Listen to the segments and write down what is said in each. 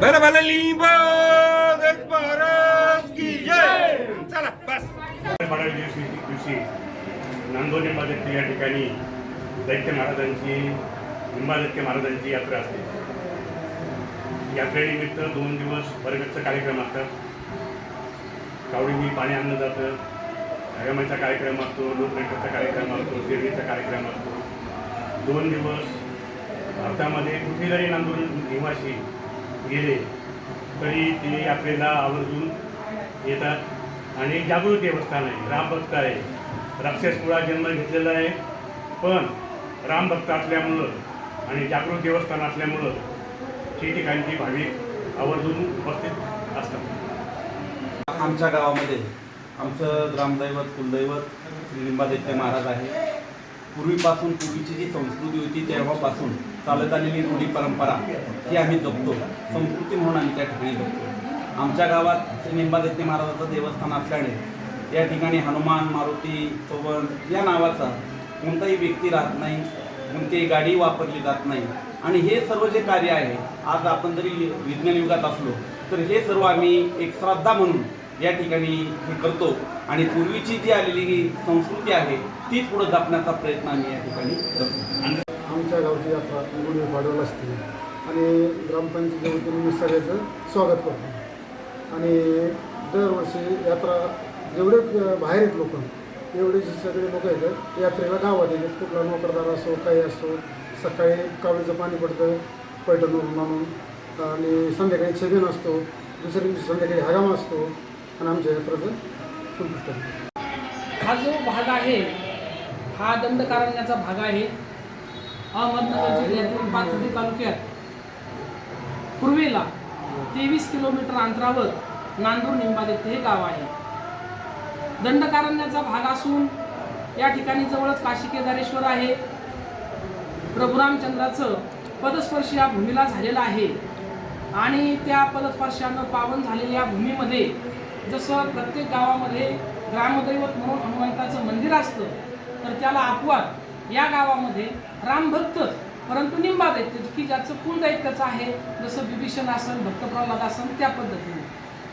बरं मला लिंब चला बस बाराव्या दिवशी दिवशी नांदोली निंबादत्त या ठिकाणी दैत्य महाराजांची निंबादत्त महाराजांची यात्रा असते यात्रेनिमित्त दोन दिवस बरगतचा कार्यक्रम असतात कावडीनी पाणी आणलं जातं हगामाचा कार्यक्रम असतो लोकनाट्याचा कार्यक्रम असतो शिर्डीचा कार्यक्रम असतो दोन दिवस भारतामध्ये कुठे जरी नांदूर निवासी गेले तरी ते यात्रेला आवर्जून येतात. आणि जागृत देवस्थान आहे रामभक्त आहे. राक्षसपुळा जन्म घेतलेला आहे. पण रामभक्त असल्यामुळं आणि जागृत देवस्थान असल्यामुळं ठिकठिकाणची भाविक आवर्जून उपस्थित असतात. आमच्या गावामध्ये आमचं ग्रामदैवत कुलदैवत श्री लिंबादित्य महाराज आहे. पूर्वीपासून पूर्वीची जी संस्कृती होती तेव्हापासून चालत आलेली रूढी परंपरा ही आम्ही जपतो. संस्कृती म्हणून आम्ही त्या ठिकाणी जपतो. आमच्या गावात श्री महाराजाचं देवस्थान असल्याने या ठिकाणी हनुमान मारुती पवन या नावाचा कोणताही व्यक्ती राहत नाही कोणतीही गाडी वापरली जात नाही. आणि हे सर्व जे कार्य आहे आज आपण जरी विज्ञान युगात असलो तर हे सर्व आम्ही एक श्रद्धा म्हणून या ठिकाणी हे करतो. आणि पूर्वीची जी आलेली संस्कृती आहे ती पुढे जपण्याचा प्रयत्न आम्ही या ठिकाणी करतो. आमच्या गावची यात्रा गुढी पाडवला असते. आणि ग्रामपंचायतीच्या वतीने मी सगळ्याचं स्वागत करतो. आणि दरवर्षी यात्रा जेवढे बाहेर आहेत लोक एवढे जे सगळे लोक आहेत यात्रेला गावात येतात. कुठला नोकरदार असो काही असो सकाळी कावळीचं पाणी पडतं पैठण म्हणून आणि संध्याकाळी छबीन असतो दुसऱ्या दिवशी संध्याकाळी हगाम असतो. आणि आमच्या हा जो भाग आहे हा दंडकारण्याचा भाग आहे. अहमदनगर जिल्ह्यातील पाथर्डी तालुक्यात. पूर्वेला तेवीस किलोमीटर अंतरावर नांदूर निंबादेते हे गाव आहे. दंडकारण्याचा भाग असून या ठिकाणी जवळच काशी केदारेश्वर आहे. प्रभुरामचंद्राचं पदस्पर्श या भूमीला झालेलं आहे. आणि त्या पदस्पर्शानं पावन झालेल्या भूमीमध्ये जसं प्रत्येक गावामध्ये ग्रामदैवत म्हणून हनुमंताचं मंदिर असतं तर त्याला अपवाद. या गावामध्ये रामभक्तच परंतु निंबादैत्य की ज्याचं कुल दैत्याचं आहे जसं बिभीषण आसन भक्त प्रल्हाद त्या पद्धतीने.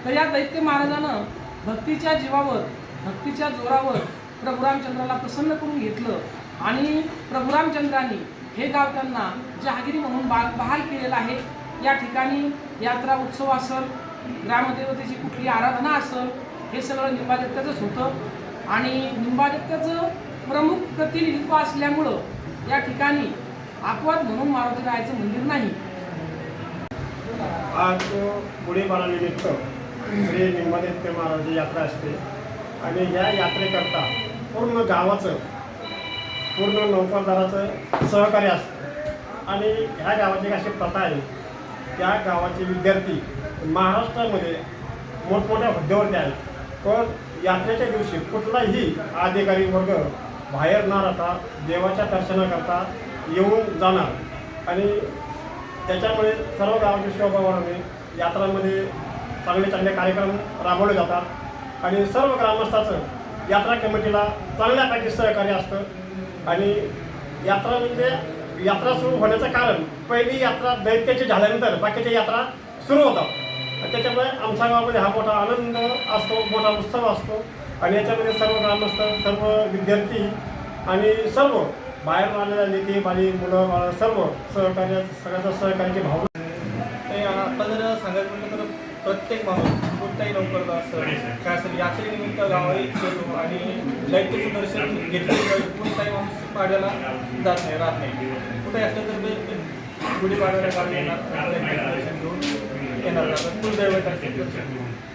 तर या दैत्य महाराजानं भक्तीच्या जीवावर भक्तीच्या जोरावर प्रभू रामचंद्राला प्रसन्न करून घेतलं आणि प्रभू रामचंद्रांनी हे गाव त्यांना जहागिरी म्हणून बा बहाल केलेलं आहे. या ठिकाणी यात्रा उत्सव असल ग्रामदेवतेची कुठली आराधना असेल हे सगळं निंबादित्याचंच होतं. आणि निंबादित्याचं प्रमुख प्रतिनिधित्व असल्यामुळं या ठिकाणी अपवाद म्हणून मारुती रायाचं मंदिर नाही. आज पुढे बाळानिमित्त श्री निंबादित्य महाराज यात्रा असते. आणि या यात्रेकरता पूर्ण गावाचं पूर्ण नोकरदाराचं सहकार्य असतं. आणि ह्या गावाची एक अशी प्रथा आहे. त्या गावाचे विद्यार्थी महाराष्ट्रामध्ये मोठमोठ्या हुद्द्यावरती आहेत. पण यात्रेच्या दिवशी कुठलाही अधिकारी वर्ग बाहेर न राहता देवाच्या दर्शनाकरता येऊन जाणार. आणि त्याच्यामुळे सर्व गावाच्या शोभावाने यात्रामध्ये चांगले चांगले कार्यक्रम राबवले जातात. आणि सर्व ग्रामस्थाचं यात्रा कमिटीला चांगल्यापैकी सहकार्य असतं. आणि यात्रा म्हणजे यात्रा सुरू होण्याचं कारण पहिली यात्रा दैत्याची झाल्यानंतर बाकीच्या यात्रा सुरू होतात. त्याच्यामुळे आमच्या गावामध्ये हा मोठा आनंद असतो मोठा उत्सव असतो. आणि याच्यामध्ये सर्व ग्रामस्थ सर्व विद्यार्थी आणि सर्व बाहेर आलेल्या नेते बाली मुलं बाळ सर्व सहकार्य सगळ्याचा सहकार्याची भावना. ते आता जर सांगायचं म्हटलं तर प्रत्येक माणूस कुठलाही लवकर असं काय असेल यात्रेनिमित्त गावाही येतो आणि दैत्याचं दर्शन घेतल्याशिवाय कोणताही माणूस पाड्याला जात नाही राहत नाही. कुठे असलं तर ते गुढीपाड्याला गावी येणार दर्शन घेऊन. येणार कुलदैवत